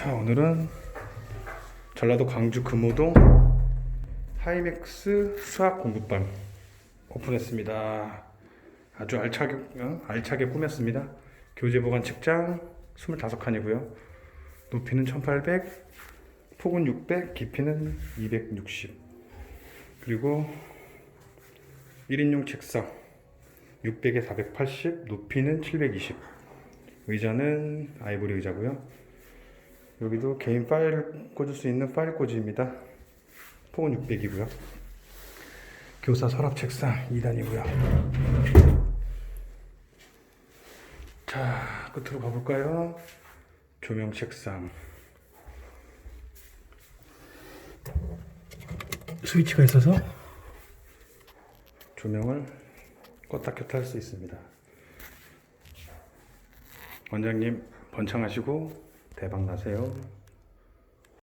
자 오늘은 전라도 광주 금호동 하이맥스 수학 공부방 오픈했습니다. 아주 알차게 어? 알차게 꾸몄습니다. 교재 보관 책장 25칸이고요. 높이는 1800, 폭은 600, 깊이는 260. 그리고 1인용 책상 600에 480, 높이는 720. 의자는 아이보리 의자고요. 여기도 개인 파일 꽂을 수 있는 파일 꽂이입니다. 폭은 600이고요. 교사 서랍 책상 2단이고요. 자, 끝으로 가볼까요? 조명 책상. 스위치가 있어서 조명을 껐다 켰다 할 수 있습니다. 원장님 번창하시고 대박 나세요.